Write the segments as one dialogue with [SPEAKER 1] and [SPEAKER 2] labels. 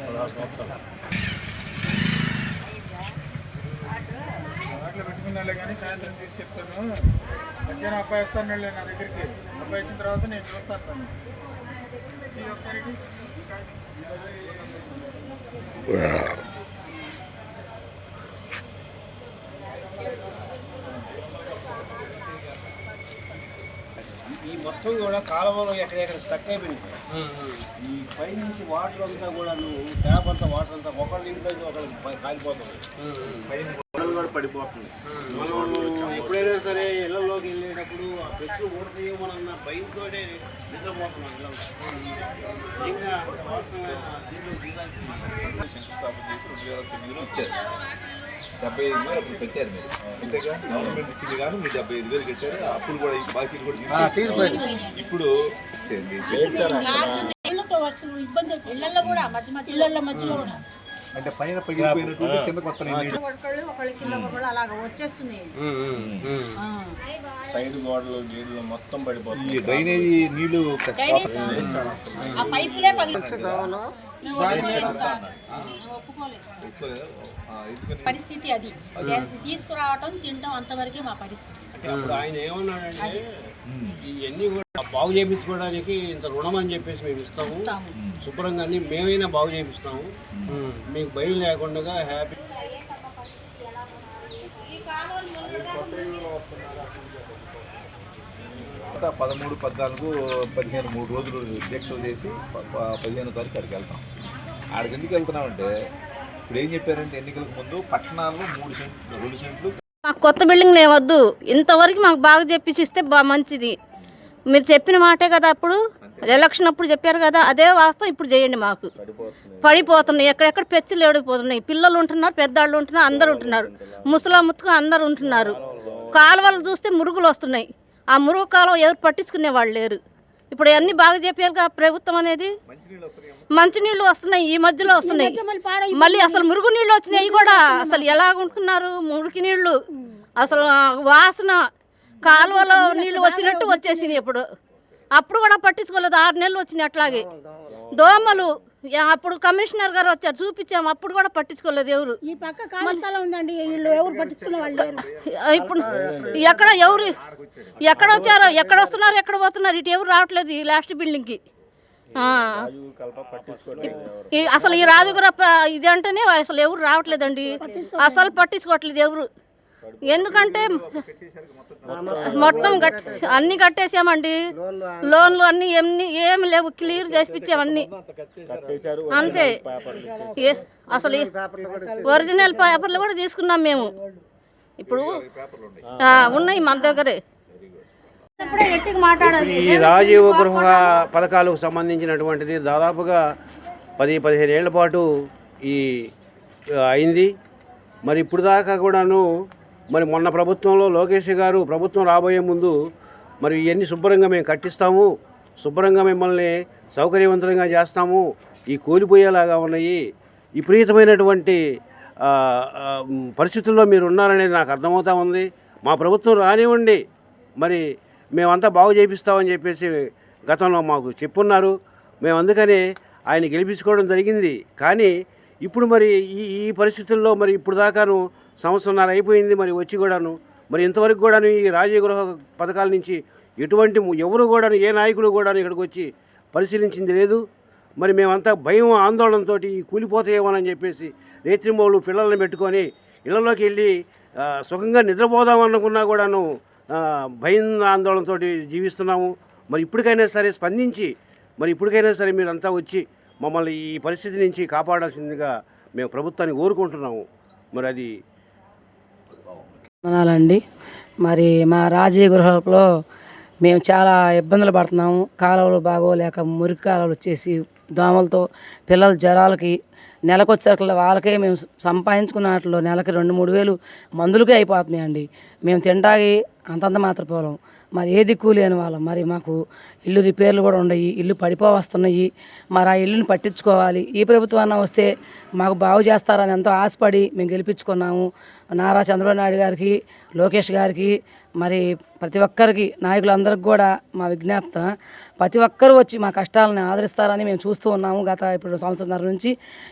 [SPEAKER 1] పదహారు సంవత్సరాలు
[SPEAKER 2] అట్లా పెట్టుకున్నాలే కానీ సాయంత్రం తీసి చెప్తాను మధ్యాహ్నం అబ్బాయి వస్తాను వెళ్ళి నా దగ్గరికి అబ్బాయి వచ్చిన తర్వాత నేను చూస్తాను ఇది ఒకసారి
[SPEAKER 3] మొత్తం కూడా కాలువలో ఎక్కడెక్కడ స్టక్ అయిపోయింది. ఈ పై నుంచి వాటర్ అంతా కూడా ట్యాప్ అంతా వాటర్ అంతా ఒకళ్ళ ఇంట్లో ఒకళ్ళు పై- కాలిపోతుంది. కూడా పడిపోతుంది. మనం ఎప్పుడైనా సరే ఇళ్ళలోకి వెళ్ళేటప్పుడు ఆ పెట్లు ఊడతాయేమోనన్న భయంతో నిద్రపోతున్నాం ఇళ్ళలో ఇంకా.
[SPEAKER 1] శంకుస్థాపన చేసి రెండు వేల తొమ్మిదిలో ఇచ్చారు డెబ్బై ఐదు వేలు అప్పుడు పెట్టారు మీరు. అంతేగా? గవర్నమెంట్ ఇచ్చింది కానీ మీరు డెబ్బై ఐదు వేలు కట్టారు అప్పులు కూడా బాకీలు కూడా తీరిపోయింది. ఇప్పుడు అంటే పైన పగిలిపోయినటువంటి కింద కొత్త నీళ్ళు
[SPEAKER 4] ఒకళ్ళు ఒకళ్ళ కింద ఒకళ్ళు అలాగ వచ్చేస్తున్నాయి. ఆ.
[SPEAKER 1] సైడ్ గోడలు నీళ్ళు మొత్తం పడిపోతుంది డ్రైనేజీ
[SPEAKER 4] నీళ్ళు పరిస్థితి అది. తీసుకురావటం తినటం అంతవరకే మా పరిస్థితి.
[SPEAKER 3] అంటే అప్పుడు ఆయన ఏమన్నాడంటే ఇవన్నీ కూడా బాగు చేయించుకోవడానికి ఇంత రుణం అని చెప్పేసి మేము ఇస్తాము. శుభ్రంగా అన్ని మేమైనా బాగు చేపిస్తాము మీకు భయం లేకుండా హ్యాపీ
[SPEAKER 1] తర్వాత పదమూడు పద్నాలుగు పదిహేను మూడు రోజులు దీక్షలు చేసి పదిహేను తారీఖు అక్కడికి వెళ్తాం. ఆడికి ఎందుకు వెళ్తున్నామంటే ఇప్పుడు ఏం చెప్పారంటే ఎన్నికలకు ముందు పట్టణాల్లో మూడు సెంట్లు రెండు సెంట్లు
[SPEAKER 5] మాకు కొత్త బిల్డింగ్లు ఏమొద్దు ఇంతవరకు మాకు బాగా చెప్పించి ఇస్తే బా మంచిది. మీరు చెప్పిన మాటే కదా అప్పుడు. ఎలక్షన్ అప్పుడు చెప్పారు కదా అదే వాస్తవం ఇప్పుడు చేయండి మాకు. పడిపోతున్నాయి. ఎక్కడెక్కడ పెచ్చులు ఏడిపోతున్నాయి. పిల్లలు ఉంటున్నారు పెద్దవాళ్ళు ఉంటున్నారు అందరు ఉంటున్నారు. ముసలా ముత్తుగా అందరు ఉంటున్నారు. కాలువలు చూస్తే మురుగులు వస్తున్నాయి. ఆ మురుగుకాలం ఎవరు పట్టించుకునే వాళ్ళు లేరు. ఇప్పుడు అన్నీ బాగా చెప్పారుగా ప్రభుత్వం అనేది.
[SPEAKER 1] మంచినీళ్ళు వస్తున్నాయి
[SPEAKER 5] ఈ మధ్యలో వస్తున్నాయి. మళ్ళీ అసలు మురుగు నీళ్ళు వచ్చినాయి కూడా అసలు ఎలా ఉంటున్నారు? మురికి నీళ్ళు. అసలు వాసన కాలువలో నీళ్ళు వచ్చినట్టు వచ్చేసినాయి ఇప్పుడు. అప్పుడు కూడా పట్టించుకోలేదు ఆరు నెలలు వచ్చినాయి అట్లాగే. దోమలు అప్పుడు కమిషనర్ గారు వచ్చారు. చూపించాము అప్పుడు కూడా పట్టించుకోలేదు ఎవరు.
[SPEAKER 4] ఈ పక్క ఉందండి. వీళ్ళు ఎవరు పట్టించుకునే వాళ్ళు
[SPEAKER 5] ఇప్పుడు ఎక్కడ ఎవరు ఎక్కడ వచ్చారో ఎక్కడ వస్తున్నారు ఎక్కడ పోతున్నారు ఇటు ఎవరు రావట్లేదు ఈ లాస్ట్ బిల్డింగ్కి అసలు ఈ రాజుగురప్ప ఇది అంటేనే అసలు ఎవరు రావట్లేదండి. అసలు పట్టించుకోవట్లేదు ఎవరు. ఎందుకంటే మొత్తం గట్ అన్ని కట్టేసామండి. లోన్లు అన్ని ఎన్ని ఏమి లేవు క్లియర్ చేసి ఇచ్చామన్నీ. అంతే అసలు ఒరిజినల్ పేపర్లు కూడా తీసుకున్నాం మేము. ఇప్పుడు ఆ, ఉన్నాయి మన దగ్గరే. ఇప్పుడే గట్టిగా మాట్లాడాలి.
[SPEAKER 3] ఈ రాజీవ గృహ పథకాలకు సంబంధించినటువంటిది దాదాపుగా పది పదిహేను ఏళ్ళ పాటు ఈ అయింది. మరి ఇప్పుడు దాకా కూడాను మరి మొన్న ప్రభుత్వంలో లోకేష్ గారు ప్రభుత్వం రాబోయే ముందు మరి ఇవన్నీ శుభ్రంగా మేము కట్టిస్తాము శుభ్రంగా మిమ్మల్ని సౌకర్యవంతంగా చేస్తాము ఈ కూలిపోయేలాగా ఉన్నాయి. విపరీతమైనటువంటి పరిస్థితుల్లో మీరు ఉన్నారనేది నాకు అర్థమవుతా ఉంది. మా ప్రభుత్వం రానివ్వండి. మరి మేమంతా బాగు చేపిస్తామని చెప్పేసి గతంలో మాకు చెప్పున్నారు. మేము అందుకనే ఆయన గెలిపించుకోవడం జరిగింది. కానీ ఇప్పుడు మరి ఈ ఈ పరిస్థితుల్లో మరి ఇప్పుడు దాకాను సంవత్సరంన్నర అయిపోయింది మరి వచ్చి కూడాను. మరి ఇంతవరకు కూడాను ఈ రాజగృహ పథకాల నుంచి ఎటువంటి ఎవరు కూడాను ఏ నాయకుడు కూడాను ఇక్కడికి వచ్చి పరిశీలించింది లేదు. మరి మేమంతా భయం ఆందోళనతో కూలిపోతాయేమోనని చెప్పేసి రేత్రింబోళ్ళు పిల్లల్ని పెట్టుకొని ఇళ్ళలోకి వెళ్ళి సుఖంగా సుఖంగా నిద్రపోదామనుకున్నా కూడాను భయం ఆందోళనతో జీవిస్తున్నాము. మరి ఇప్పటికైనా సరే స్పందించి మరి ఇప్పటికైనా సరే మీరంతా వచ్చి మమ్మల్ని ఈ పరిస్థితి నుంచి కాపాడాల్సిందిగా మేము ప్రభుత్వాన్ని కోరుకుంటున్నాము. మరి అది
[SPEAKER 6] వందనాలండి మరి మా రాజీయ గృహంలో మేము చాలా ఇబ్బందులు పడుతున్నాము. కాలువలు బాగోలేక మురికి కాలువలు వచ్చేసి దోమలతో పిల్లల జ్వరాలకి నెలకు వాళ్ళకే మేము సంపాదించుకున్న వాటిలో నెలకి రెండు మూడు వేలు మందులకే అయిపోతున్నాయండి. మేము తింటాగి అంతంత మాత్రపోలం మరి ఏ దిక్కు లేని వాళ్ళం. మరి మాకు ఇల్లు రిపేర్లు కూడా ఉన్నాయి. ఇల్లు పడిపోవస్తున్నాయి. మరి ఆ ఇల్లుని పట్టించుకోవాలి. ఈ ప్రభుత్వం అన్న వస్తే మాకు బాగు చేస్తారని ఎంతో ఆశపడి మేము గెలిపించుకున్నాము. నారా చంద్రబాబు నాయుడు గారికి లోకేష్ గారికి మరి ప్రతి ఒక్కరికి నాయకులందరికి కూడా మా విజ్ఞాప్త. ప్రతి ఒక్కరూ వచ్చి మా కష్టాలను ఆదరిస్తారని మేము చూస్తూ ఉన్నాము గత ఇప్పుడు సంవత్సరంన్నర నుంచి.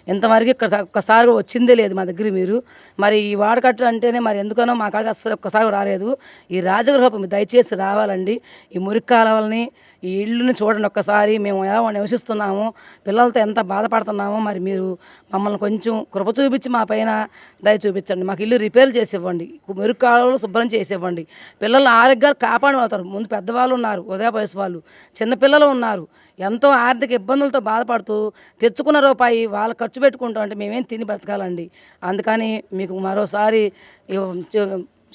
[SPEAKER 6] ఇంతవరకు ఇక్కడ ఒక్కసారి వచ్చిందే లేదు మా దగ్గర మీరు. మరి ఈ వాడకట్టు అంటేనే మరి ఎందుకనో మా కాడికి అసలు ఒక్కసారి రాలేదు. ఈ రాజగృహపు దయచేసి రావాలండి. ఈ మురికి కాలువల్ని ఈ ఇల్లుని చూడండి ఒక్కసారి. మేము ఎలా నివసిస్తున్నాము పిల్లలతో ఎంత బాధపడుతున్నామో మరి మీరు మమ్మల్ని కొంచెం కృప చూపించి మా పైన దయ చూపించండి. మాకు ఇల్లు రిపేర్ చేసి ఇవ్వండి మురికి శుభ్రం చేసి ఇవ్వండి పిల్లల ఆరోగ్యాలు కాపాడవుతారు ముందు పెద్దవాళ్ళు ఉన్నారు ఉదయ వయసు వాళ్ళు చిన్నపిల్లలు ఉన్నారు. ఎంతో ఆర్థిక ఇబ్బందులతో బాధపడుతూ తెచ్చుకున్న రూపాయి వాళ్ళు ఖర్చు పెట్టుకుంటాం అంటే మేమేం తిని బ్రతకాలండి అందుకని మీకు మరోసారి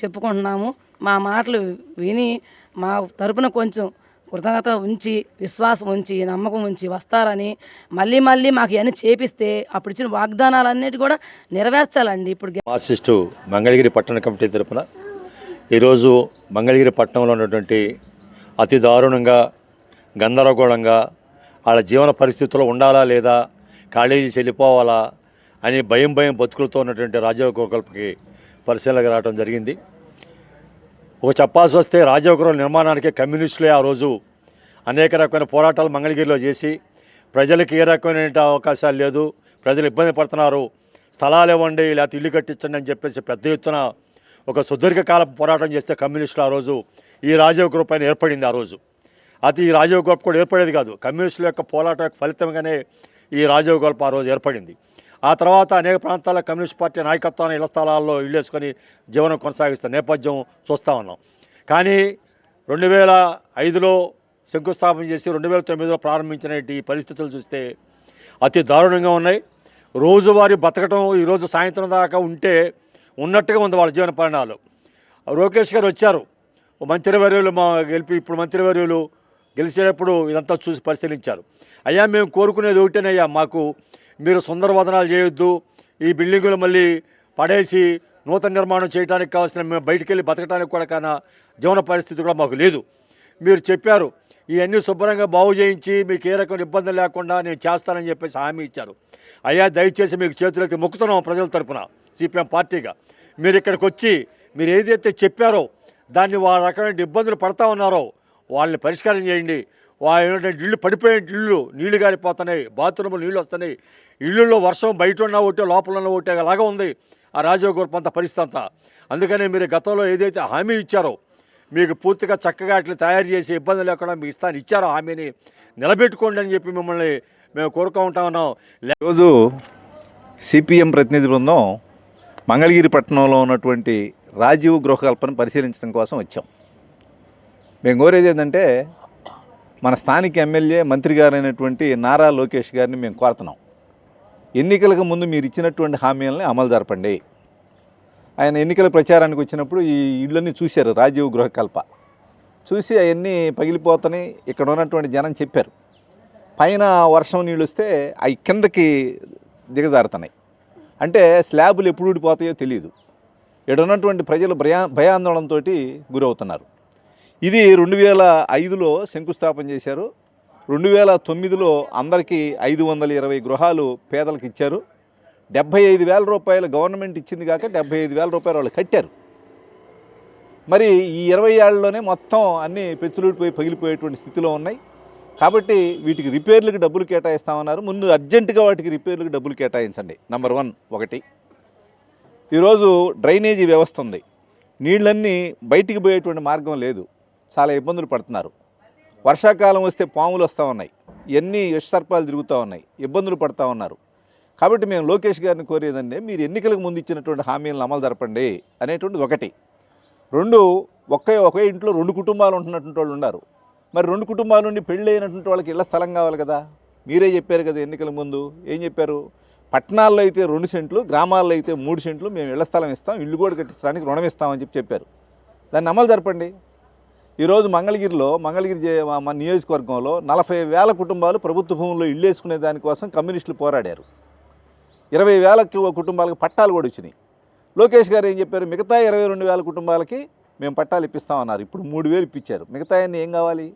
[SPEAKER 6] చెప్పుకుంటున్నాము. మా మాటలు విని మా తరపున కొంచెం కృతజ్ఞత ఉంచి విశ్వాసం ఉంచి నమ్మకం ఉంచి వస్తారని మళ్ళీ మళ్ళీ మాకు ఇవన్నీ చేపిస్తే అప్పుడు ఇచ్చిన వాగ్దానాలన్నిటి కూడా నెరవేర్చాలండి. ఇప్పుడు
[SPEAKER 7] మార్క్సిస్టు మంగళగిరి పట్టణ కమిటీ తరపున ఈరోజు మంగళగిరి పట్టణంలో ఉన్నటువంటి అతి దారుణంగా గందరగోళంగా వాళ్ళ జీవన పరిస్థితుల్లో ఉండాలా లేదా కాలేజీ చెల్లిపోవాలా అని భయం భయం బతుకులతో ఉన్నటువంటి రాజీవ్ గోకల్పకి పరిశీలనకు రావడం జరిగింది. ఒక చెప్పాల్సి వస్తే రాజగృహ గృహ నిర్మాణానికి కమ్యూనిస్టులే ఆ రోజు. అనేక రకమైన పోరాటాలు మంగళగిరిలో చేసి ప్రజలకు ఏ రకమైన అవకాశాలు లేదు ప్రజలు ఇబ్బంది పడుతున్నారు. స్థలాలు ఇవ్వండి లేకపోతే ఇల్లు కట్టించండి అని చెప్పేసి పెద్ద ఎత్తున ఒక సుదీర్ఘకాల పోరాటం చేస్తే కమ్యూనిస్టులు ఆ రోజు. ఈ రాజీవ్ గ్రూప్ పైన ఏర్పడింది ఆ రోజు. అది ఈ రాజీవ్ గ్రూప్ కూడా ఏర్పడేది కాదు. కమ్యూనిస్టుల యొక్క పోరాటం యొక్క ఫలితంగానే ఈ రాజీవ్ గ్రూప్ ఆ రోజు ఏర్పడింది. ఆ తర్వాత అనేక ప్రాంతాల్లో కమ్యూనిస్ట్ పార్టీ నాయకత్వాన్ని ఇళ్ళ స్థలాల్లో ఇల్లు జీవనం కొనసాగిస్తున్న నేపథ్యం చూస్తూ ఉన్నాం. కానీ రెండు వేల ఐదులో శంకుస్థాపన చేసి రెండు వేల తొమ్మిదిలో ప్రారంభించిన ఈ పరిస్థితులు చూస్తే అతి దారుణంగా ఉన్నాయి. రోజువారీ బతకటం ఈరోజు సాయంత్రం దాకా ఉంటే ఉన్నట్టుగా ఉంది వాళ్ళ జీవన పరిణాలు లోకేష్ గారు వచ్చారు. మంత్రివర్యులు మా గెలిపి ఇప్పుడు మంత్రివర్యులు గెలిచేటప్పుడు ఇదంతా చూసి పరిశీలించారు. అయ్యా మేము కోరుకునేది ఒకటేనయ్యా మాకు మీరు సుందర వదనాలు చేయొద్దు. ఈ బిల్డింగులు మళ్ళీ పడేసి నూతన నిర్మాణం చేయడానికి కావాల్సిన మేము బయటికి వెళ్ళి బతకడానికి కూడా కాన జీవన పరిస్థితి కూడా మాకు లేదు. మీరు చెప్పారు ఇవన్నీ శుభ్రంగా బాగు చేయించి మీకు ఏ రకమైన ఇబ్బంది లేకుండా నేను చేస్తానని చెప్పేసి హామీ ఇచ్చారు. అయ్యా దయచేసి మీకు చేతులైతే మొక్కుతున్నాం ప్రజల తరపున సిపిఎం పార్టీగా. మీరు ఇక్కడికి వచ్చి మీరు ఏదైతే చెప్పారో దాన్ని వాళ్ళ రకమైన ఇబ్బందులు పడతా ఉన్నారో వాళ్ళని పరిష్కారం చేయండి. ఏంటంటే ఇల్లు పడిపోయే ఇల్లు నీళ్ళు గారిపోతున్నాయి బాత్రూమ్లో నీళ్ళు వస్తున్నాయి. ఇళ్ళల్లో వర్షం బయట ఉన్న ఒకటే లోపల ఉన్న ఒకటే అలాగా ఉంది ఆ రాజీవ్ అంత పరిస్థితి అంతా. అందుకనే మీరు గతంలో ఏదైతే హామీ ఇచ్చారో మీకు పూర్తిగా చక్కగా అట్లా తయారు చేసి ఇబ్బంది లేకుండా మీకు ఇస్తాను ఇచ్చారో హామీని నిలబెట్టుకోండి అని చెప్పి మిమ్మల్ని మేము కోరుకుంటా ఉన్నాం.
[SPEAKER 1] ఈరోజు సిపిఎం ప్రతినిధి బృందం మంగళగిరి పట్టణంలో ఉన్నటువంటి రాజీవ్ గృహకల్పన పరిశీలించడం కోసం వచ్చాం. మేము కోరేది ఏంటంటే మన స్థానిక ఎమ్మెల్యే మంత్రి గారైనటువంటి నారా లోకేష్ గారిని మేము కోరుతున్నాం. ఎన్నికలకు ముందు మీరు ఇచ్చినటువంటి హామీలని అమలు జరపండి. ఆయన ఎన్నికల ప్రచారానికి వచ్చినప్పుడు ఈ ఇళ్ళని చూశారు రాజీవ్ గృహకల్ప చూసి అవన్నీ పగిలిపోతని ఇక్కడ ఉన్నటువంటి జనం చెప్పారు. పైన వర్షం నీళ్ళు వస్తే అవి కిందకి దిగజారుతున్నాయి. అంటే స్లాబులు ఎప్పుడు ఊడిపోతాయో తెలియదు ఇక్కడ ఉన్నటువంటి ప్రజలు భయా భయాందోళనతో గురవుతున్నారు. ఇది రెండు వేల ఐదులో శంకుస్థాపన చేశారు. రెండు వేల తొమ్మిదిలో అందరికీ ఐదు వందల ఇరవై గృహాలు పేదలకు ఇచ్చారు. డెబ్భై ఐదు వేల రూపాయలు గవర్నమెంట్ ఇచ్చింది కాక డెబ్భై ఐదు వేల రూపాయలు వాళ్ళు కట్టారు. మరి ఈ ఇరవై ఏళ్ళలోనే మొత్తం అన్నీ పెచ్చులుడిపోయి పగిలిపోయేటువంటి స్థితిలో ఉన్నాయి. కాబట్టి వీటికి రిపేర్లకు డబ్బులు కేటాయిస్తామన్నారు. ముందు అర్జెంటుగా వాటికి రిపేర్లకు డబ్బులు కేటాయించండి. నంబర్ వన్ ఒకటి. ఈరోజు డ్రైనేజీ వ్యవస్థ ఉంది. నీళ్ళన్నీ బయటికి పోయేటువంటి మార్గం లేదు. చాలా ఇబ్బందులు పడుతున్నారు. వర్షాకాలం వస్తే పాములు వస్తూ ఉన్నాయి. ఎన్ని విషసర్పాలు తిరుగుతూ ఉన్నాయి. ఇబ్బందులు పడుతూ ఉన్నారు. కాబట్టి మేము లోకేష్ గారిని కోరేదంటే మీరు ఎన్నికలకు ముందు ఇచ్చినటువంటి హామీలను అమలు జరపండి అనేటువంటిది ఒకటి. రెండు ఒకే ఒకే ఇంట్లో రెండు కుటుంబాలు ఉంటున్నటువంటి వాళ్ళు ఉన్నారు. మరి రెండు కుటుంబాల నుండి పెళ్ళి అయినటువంటి వాళ్ళకి ఇళ్ళ స్థలం కావాలి కదా? మీరే చెప్పారు కదా ఎన్నికల ముందు. ఏం చెప్పారు? పట్టణాల్లో అయితే రెండు సెంట్లు గ్రామాల్లో అయితే మూడు సెంట్లు మేము ఇళ్ళ స్థలం ఇస్తాం ఇల్లు కూడా కట్టించడానికి రుణం ఇస్తామని చెప్పి చెప్పారు. దాన్ని అమలు జరపండి. ఈరోజు మంగళగిరిలో మంగళగిరి జే- మా- నియోజకవర్గంలో నలభై వేల కుటుంబాలు ప్రభుత్వ భూముల్లో ఇల్లు వేసుకునే దానికోసం కమ్యూనిస్టులు పోరాడారు. ఇరవై వేల కుటుంబాలకు పట్టాలు కూడా వచ్చినాయి. లోకేష్ గారు ఏం చెప్పారు? మిగతా ఇరవై రెండు వేల కుటుంబాలకి మేము పట్టాలు ఇప్పిస్తామన్నారు. ఇప్పుడు మూడు వేలు ఇప్పించారు. మిగతా ఏం కావాలి?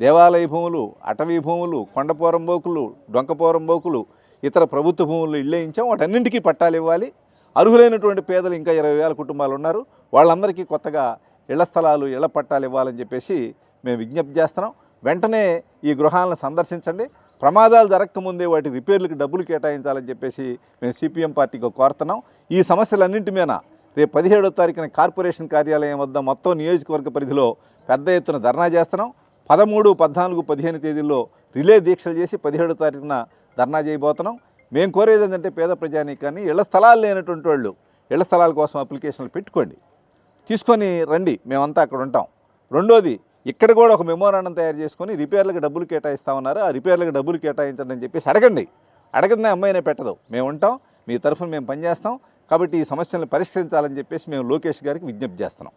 [SPEAKER 1] దేవాలయ భూములు అటవీ భూములు కొండపోరం బోకులు డొంకపోరం బోకులు ఇతర ప్రభుత్వ భూములు ఇళ్ళేయించాం వాటన్నింటికీ పట్టాలు ఇవ్వాలి. అర్హులైనటువంటి పేదలు ఇంకా ఇరవై వేల కుటుంబాలు ఉన్నారు. వాళ్ళందరికీ కొత్తగా ఇళ్ళ స్థలాలు ఇళ్ళ పట్టాలు ఇవ్వాలని చెప్పేసి మేము విజ్ఞప్తి చేస్తున్నాం. వెంటనే ఈ గృహాలను సందర్శించండి. ప్రమాదాలు జరగకముందే వాటి రిపేర్లకు డబ్బులు కేటాయించాలని చెప్పేసి మేము సిపిఎం పార్టీకి కోరుతున్నాం. ఈ సమస్యలన్నింటి మీద రేపు పదిహేడో తారీఖున కార్పొరేషన్ కార్యాలయం వద్ద మొత్తం నియోజకవర్గ పరిధిలో పెద్ద ఎత్తున ధర్నా చేస్తున్నాం. పదమూడు పద్నాలుగు పదిహేను తేదీల్లో రిలే దీక్షలు చేసి పదిహేడో తారీఖున ధర్నా చేయబోతున్నాం. మేము కోరేది ఏంటంటే పేద ప్రజానీకాన్ని ఇళ్ళ స్థలాలు లేనటువంటి వాళ్ళు ఇళ్ళ స్థలాల కోసం అప్లికేషన్లు పెట్టుకోండి. తీసుకొని రండి మేమంతా అక్కడ ఉంటాం. రెండోది ఇక్కడ కూడా ఒక మెమోరాండం తయారు చేసుకొని రిపేర్లకు డబ్బులు కేటాయిస్తామన్నారు. ఆ రిపేర్లకు డబ్బులు కేటాయించండి అని చెప్పేసి అడగండి. అడగదనే అమ్మాయినే పెట్టదు. మేము ఉంటాం మీ తరఫున మేము పనిచేస్తాం. కాబట్టి ఈ సమస్యలను పరిష్కరించాలని చెప్పేసి మేము లోకేష్ గారికి విజ్ఞప్తి చేస్తున్నాం.